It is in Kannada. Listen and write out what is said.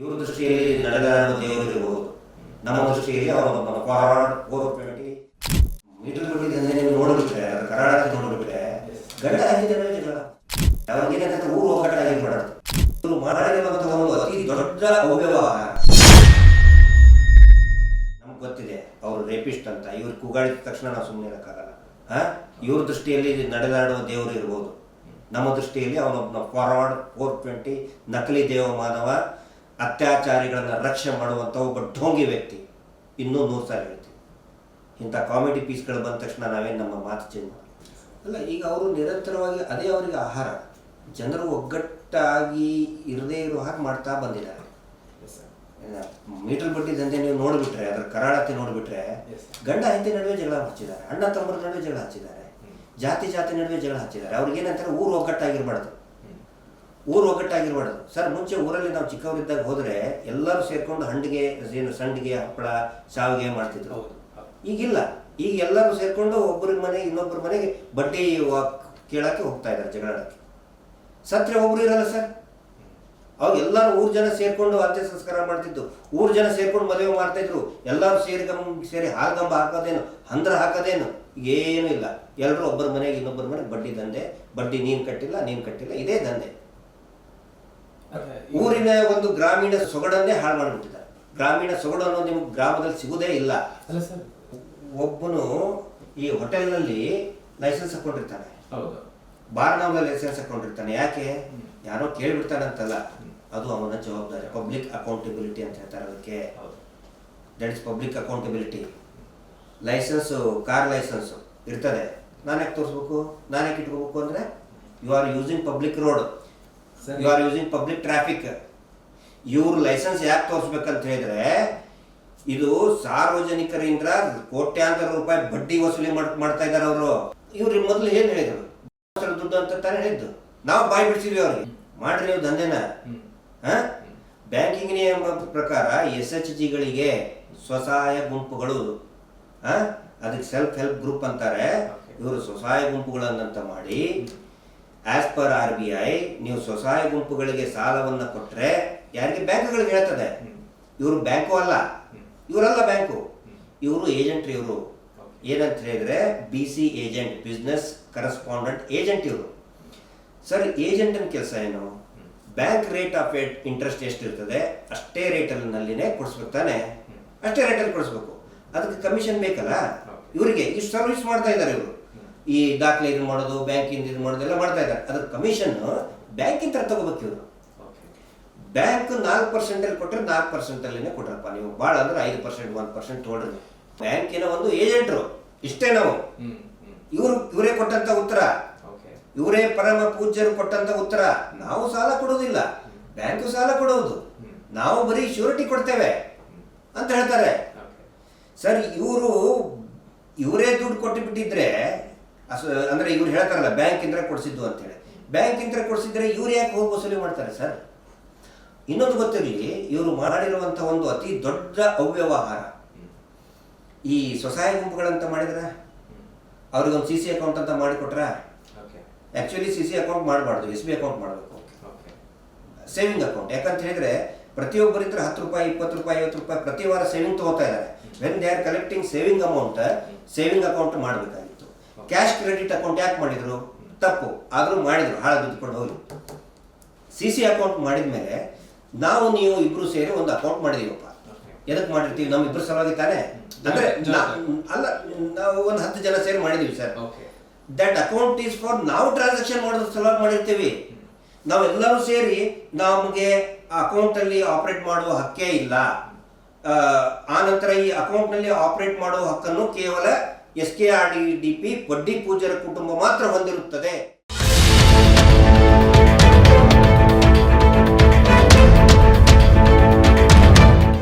ಇವ್ರ ದೃಷ್ಟಿಯಲ್ಲಿ ನಡೆದಾಡುವ ದೇವರು ಇರಬಹುದು ನಮ್ಮ ದೃಷ್ಟಿಯಲ್ಲಿ ಅವರು ನೀವು ನೋಡಿಬಿಟ್ರೆ, ಅದು ಕರಾಡಕ್ಕೆ ನೋಡಿಬಿಟ್ರೆ, ಗಂಡ ಆಗಿದ್ದಾರೆ ಜಗಳ. ಅವ್ರಿಗೇನಂತ ಊರು ಒಗ್ಗಟ್ಟಾಗಿರ್ಬಾರ್ದು ಇವರು ಮಾಡಿರುವಂತಹ ಒಂದು ಅತಿ ದೊಡ್ಡ ಅವ್ಯವಹಾರ. ನಮ್ಗೆ ಗೊತ್ತಿದೆ, ಅವರು ರೇಪಿಸ್ಟ್ ಅಂತ. ಇವ್ರು ಕೂಗಾಡಿದ ತಕ್ಷಣ ನಾವು ಸುಮ್ಮನೆ ಇರೋಕ್ಕಾಗಲ್ಲ. ಹಾ? ಇವ್ರ ದೃಷ್ಟಿಯಲ್ಲಿ ನಡೆದಾಡುವ ದೇವರು ಇರ್ಬೋದು. ನಮ್ಮ ದೃಷ್ಟಿಯಲ್ಲಿ ಅವನೊಬ್ಬ ಫಾರ್ವರ್ಡ್, ಫೋರ್ ಟ್ವೆಂಟಿ, ನಕಲಿ ದೇವಮಾನವ ಅತ್ಯಾಚಾರಿಗಳನ್ನ ರಕ್ಷೆ ಮಾಡುವಂಥ ಒಬ್ಬ ಢೋಂಗಿ ವ್ಯಕ್ತಿ. ಇನ್ನೂ ನೂರು ಸಾವಿರ ಹೇಳ್ತೀವಿ ಇಂಥ ಕಾಮಿಡಿ ಪೀಸ್ಗಳು ಬಂದ ತಕ್ಷಣ ನಾವೇನು ನಮ್ಮ ಮಾತು ಚೇಂಜ್ ಅಲ್ಲ ಈಗ ಅವರು ನಿರಂತರವಾಗಿ ಅದೇ ಅವರಿಗೆ ಆಹಾರ. ಜನರು ಒಗ್ಗಟ್ಟಾಗಿ ಇರದೇ ಇರೋ ಹಾಗೆ ಮಾಡ್ತಾ ಬಂದಿದ್ದಾರೆ. ಮೀಟರ್ ಬಡ್ಡಿ ದಂಧೆ ನೀವು ನೋಡಿಬಿಟ್ರೆ ಅದರ ಕರಾಳತೆ ನೋಡಿಬಿಟ್ರೆ ಗಂಡ ಹೆಂಡತಿ ನಡುವೆ ಜಗಳ ಹಚ್ಚಿದ್ದಾರೆ ಅಣ್ಣ ತಮ್ಮರ ನಡುವೆ ಜಗಳ ಹಚ್ಚಿದ್ದಾರೆ ಜಾತಿ ಜಾತಿ ನಡುವೆ ಜಗಳ ಹಚ್ಚಿದ್ದಾರೆ. ಅವ್ರಿಗೆ ಏನಂತಾರೆ ಊರು ಒಗ್ಗಟ್ಟಾಗಿರ್ಬಾರ್ದು. ಊರು ಒಗ್ಗಟ್ಟಾಗಿರ್ಬಾರ್ದು. ಸರ್ ಮುಂಚೆ ಊರಲ್ಲಿ ನಾವು ಚಿಕ್ಕವರಿದ್ದಾಗ ಹೋದರೆ ಎಲ್ಲರೂ ಸೇರ್ಕೊಂಡು ಹಂಡಿಗೆ ಏನು ಸಂಡಿಗೆ ಹಪ್ಪಳ ಶಾವಿಗೆ ಮಾಡ್ತಿದ್ರು. ಈಗಿಲ್ಲ. ಈಗ ಎಲ್ಲರೂ ಸೇರ್ಕೊಂಡು ಒಬ್ಬರ ಮನೆಗೆ ಇನ್ನೊಬ್ಬರ ಮನೆಗೆ ಬಡ್ಡಿ ಕೇಳೋಕ್ಕೆ ಹೋಗ್ತಾ ಇದ್ದಾರೆ ಜಗಳಕ್ಕೆ ಸತ್ರೆ ಒಬ್ಬರು ಇರಲ್ಲ ಸರ್. ಅವಾಗ ಎಲ್ಲರೂ ಊರು ಜನ ಸೇರ್ಕೊಂಡು ಅಂತ್ಯ ಸಂಸ್ಕಾರ ಮಾಡ್ತಿದ್ದು. ಊರು ಜನ ಸೇರ್ಕೊಂಡು ಮದುವೆ ಮಾಡ್ತಾಯಿದ್ರು ಎಲ್ಲರೂ ಸೇರಿ ಗಮ್ ಸೇರಿ ಹಾಲ್ಗಂಬ ಹಾಕೋದೇನು ಹಂದ್ರ ಹಾಕೋದೇನು ಏನೂ ಇಲ್ಲ. ಎಲ್ಲರೂ ಒಬ್ಬರ ಮನೆಗೆ ಇನ್ನೊಬ್ಬರ ಮನೆಗೆ ಬಡ್ಡಿ ದಂಧೆ ಬಡ್ಡಿ ನೀನು ಕಟ್ಟಿಲ್ಲ ನೀನು ಕಟ್ಟಿಲ್ಲ ಇದೇ ದಂಧೆ. ಊರಿನ ಒಂದು ಗ್ರಾಮೀಣ ಸೊಗಡನ್ನೇ ಹಾಳು ಮಾಡಿಬಿಟ್ಟಿದ್ದಾರೆ. ಗ್ರಾಮೀಣ ಸೊಗಡು ಅನ್ನೋದು ನಿಮ್ಗೆ ಗ್ರಾಮದಲ್ಲಿ ಸಿಗುವುದೇ ಇಲ್ಲ. ಒಬ್ಬನು ಈ ಹೋಟೆಲ್ನಲ್ಲಿ ಲೈಸೆನ್ಸ್ ಹಾಕೊಂಡಿರ್ತಾನೆ. ಹೌದು. ಬಾರ್ನವನ್ನ ಲೈಸೆನ್ಸ್ ಹಾಕೊಂಡಿರ್ತಾನೆ. ಯಾಕೆ? ಯಾರೋ ಕೇಳಿಬಿಡ್ತಾನಂತಲ್ಲ. ಅದು ಅವನ ಜವಾಬ್ದಾರಿ. ಪಬ್ಲಿಕ್ ಅಕೌಂಟಬಿಲಿಟಿ ಅಂತ ಹೇಳ್ತಾರೆ ಅದಕ್ಕೆ. That is public accountability licence car licence ಇರ್ತದೆ. ನಾನು ಯಾಕೆ ತೋರಿಸ್ಬೇಕು? ನಾನು ಯಾಕೆ ಇಟ್ಕೋಬೇಕು ಅಂದರೆ you are using public road. You are using public traffic ಇವ್ರ ಲೈಸೆನ್ಸ್ ಯಾಕೆ ತೋರಿಸ್ಬೇಕಂತ ಹೇಳಿದ್ರೆ ಇದು ಸಾರ್ವಜನಿಕರಿಂದ ಕೋಟ್ಯಾಂತರ ರೂಪಾಯಿ ಬಡ್ಡಿ ವಸೂಲಿ ಮಾಡ್ ಮಾಡ್ತಾ ಇದ್ದಾರೆ ಅವರು. ಇವ್ರಿಗೆ ಮೊದಲು ಏನು ಹೇಳಿದ್ರು? ದುಡ್ಡು ಅಂತ ತಾನೇ ಹೇಳಿದ್ದು. ನಾವು ಬಾಯಿ ಬಿಡ್ಸಿದ್ವಿ ಅವ್ರಿಗೆ. ಮಾಡ್ರಿ ನೀವು ದಂಧೆನ. ಬ್ಯಾಂಕಿಂಗ್ ನಿಯಮ ಪ್ರಕಾರ ಎಸ್ ಎಚ್ ಜಿಗಳಿಗೆ ಸ್ವಸಹಾಯ ಗುಂಪುಗಳು ಅದಕ್ಕೆ ಸೆಲ್ಫ್ ಹೆಲ್ಪ್ ಗ್ರೂಪ್ ಅಂತಾರೆ. ಇವರು ಸ್ವಸಹಾಯ ಗುಂಪುಗಳನ್ನಂತ ಮಾಡಿ as per R B I ನೀವು ಸ್ವಸಹಾಯ ಗುಂಪುಗಳಿಗೆ ಸಾಲವನ್ನ ಕೊಟ್ಟರೆ ಯಾರಿಗೆ? ಬ್ಯಾಂಕ್ಗಳಿಗೆ ಹೇಳ್ತದೆ. ಇವರು ಬ್ಯಾಂಕು ಅಲ್ಲ. ಇವರಲ್ಲ ಬ್ಯಾಂಕು. ಇವರು ಏಜೆಂಟ್ ಇವರು. ಏನಂತ ಹೇಳಿದ್ರೆ B C agent business correspondent agent ಇವರು. ಸರ್ ಏಜೆಂಟನ ಕೆಲಸ ಏನು? ಬ್ಯಾಂಕ್ ರೇಟ್ ಆಫ್ ಇಂಟ್ರೆಸ್ಟ್ ಎಷ್ಟಿರ್ತದೆ? ಅಷ್ಟೇ ರೇಟಲ್ಲಿನಲ್ಲಿನೇ ಕೊಡಿಸ್ಬೇಕು ತಾನೆ? ಅಷ್ಟೇ ರೇಟಲ್ಲಿ ಕೊಡಿಸ್ಬೇಕು. ಅದಕ್ಕೆ ಕಮಿಷನ್ ಬೇಕಲ್ಲ? ಇವರಿಗೆ ಇಷ್ಟು ಸರ್ವಿಸ್ ಮಾಡ್ತಾ ಇದ್ದಾರೆ ಇವರು. ಈ ದಾಖಲೆ ಇದು ಮಾಡೋದು ಬ್ಯಾಂಕಿಂದ ಇದು ಮಾಡೋದು ಎಲ್ಲ ಮಾಡ್ತಾ ಇದ್ದಾರೆ. ಅದಕ್ಕೆ ಕಮಿಷನ್ ಬ್ಯಾಂಕಿಂದ ತಗೋಬೇಕು ಇವರು. ಓಕೆ ಬ್ಯಾಂಕ್ ನಾಲ್ಕು ಪರ್ಸೆಂಟಲ್ಲಿ ಕೊಟ್ಟರೆ ನಾಲ್ಕು ಪರ್ಸೆಂಟಲ್ಲಿನೇ ಕೊಟ್ರಪ್ಪ ನೀವು. ಭಾಳ ಅಂದ್ರೆ ಐದು ಪರ್ಸೆಂಟ್ ಒಂದು ಪರ್ಸೆಂಟ್ ತೊಗೊಳ್ರಿ ಬ್ಯಾಂಕಿನ ಒಂದು ಏಜೆಂಟ್ರು ಇಷ್ಟೇ ನಾವು. ಇವರು ಇವರೇ ಕೊಟ್ಟಂತ ಉತ್ತರ. ಇವರೇ ಪರಮ ಪೂಜ್ಯರು ಕೊಟ್ಟಂತ ಉತ್ತರ. ನಾವು ಸಾಲ ಕೊಡೋದಿಲ್ಲ ಬ್ಯಾಂಕು ಸಾಲ ಕೊಡೋದು ನಾವು ಬರೀ ಶ್ಯೂರಿಟಿ ಕೊಡ್ತೇವೆ ಅಂತ ಹೇಳ್ತಾರೆ. ಸರ್ ಇವರು ಇವರೇ ದುಡ್ಡು ಕೊಟ್ಟು ಬಿಟ್ಟಿದ್ರೆ ಅಂದ್ರೆ ಇವ್ರು ಹೇಳ್ತಾರಲ್ಲ ಬ್ಯಾಂಕ್ ಇಂದ್ರೆ ಕೊಡಿಸಿದ್ದು ಅಂತ ಹೇಳಿ ಬ್ಯಾಂಕ್ ಇಂದ್ರೆ ಕೊಡಿಸಿದ್ರೆ ಇವ್ರು ಯಾಕೆ ಹೋಗಿ ವಸೂಲಿ ಮಾಡ್ತಾರೆ ಸರ್? ಇನ್ನೊಂದು ಗೊತ್ತಿರಲಿ ಇವರು ಮಾಡಿರುವಂತಹ ಒಂದು ಅತಿ ದೊಡ್ಡ ಅವ್ಯವಹಾರ. ಈ ಸ್ವಸಹಾಯ ಗುಂಪುಗಳಂತ ಮಾಡಿದ್ರ? ಅವ್ರಿಗೊಂದು ಸಿ ಸಿ ಅಕೌಂಟ್ ಅಂತ ಮಾಡಿಕೊಟ್ರ? Okay actually C C account ಮಾಡಬಾರ್ದು ಎಸ್ ಬಿ ಅಕೌಂಟ್ ಮಾಡಬೇಕು. ಸೇವಿಂಗ್ ಅಕೌಂಟ್ ಯಾಕಂತ ಹೇಳಿದ್ರೆ ಪ್ರತಿಯೊಬ್ಬರಿದ್ರೆ ಹತ್ತು ರೂಪಾಯಿ ಇಪ್ಪತ್ತು ರೂಪಾಯಿ ಐವತ್ತು ರೂಪಾಯಿ ಪ್ರತಿ ವಾರ ಸೇವಿಂಗ್ ತಗೋತಾ ಇದ್ದಾರೆ. When they are collecting saving amount saving account ಮಾಡಬೇಕಾಗಿತ್ತು. ಕ್ಯಾಶ್ ಕ್ರೆಡಿಟ್ ಅಕೌಂಟ್ ಯಾಕೆ ಮಾಡಿದ್ರು? ತಪ್ಪು. ಆದರೂ ಮಾಡಿದ್ರು. ಹಾಳ ದುಡ್ಕೊಂಡು ಹೋಗಿ ಸಿ ಸಿ ಅಕೌಂಟ್ ಮಾಡಿದ ಮೇಲೆ ನಾವು ನೀವು ಇಬ್ರು ಸೇರಿ ಒಂದು ಅಕೌಂಟ್ ಮಾಡಿದೀವಪ್ಪ. ಎದಕ್ಕೆ ಮಾಡಿರ್ತೀವಿ? ನಮ್ಮ ಇಬ್ರು ಸಲುವಾಗಿ ತಾನೆ? ಅಂದ್ರೆ ಅಲ್ಲ ನಾವು ಒಂದು ಹತ್ತು ಜನ ಸೇರಿ ಮಾಡಿದೀವಿ sir. That account is for ನಾವು ಟ್ರಾನ್ಸಾಕ್ಷನ್ ಮಾಡೋದ್ರ ಸಲುವಾಗಿ ಮಾಡಿರ್ತೀವಿ. ನಾವೆಲ್ಲರೂ ಸೇರಿ ನಮಗೆ ಅಕೌಂಟ್ ಅಲ್ಲಿ ಆಪರೇಟ್ ಮಾಡುವ ಹಕ್ಕೇ ಇಲ್ಲ. ಆ ನಂತರ ಈ ಅಕೌಂಟ್ನಲ್ಲಿ ಆಪರೇಟ್ ಮಾಡುವ ಹಕ್ಕನ್ನು ಕೇವಲ S K R D D P ಬಡ್ಡಿ ಪೂಜರ ಕುಟುಂಬ ಮಾತ್ರ ಹೊಂದಿರುತ್ತದೆ.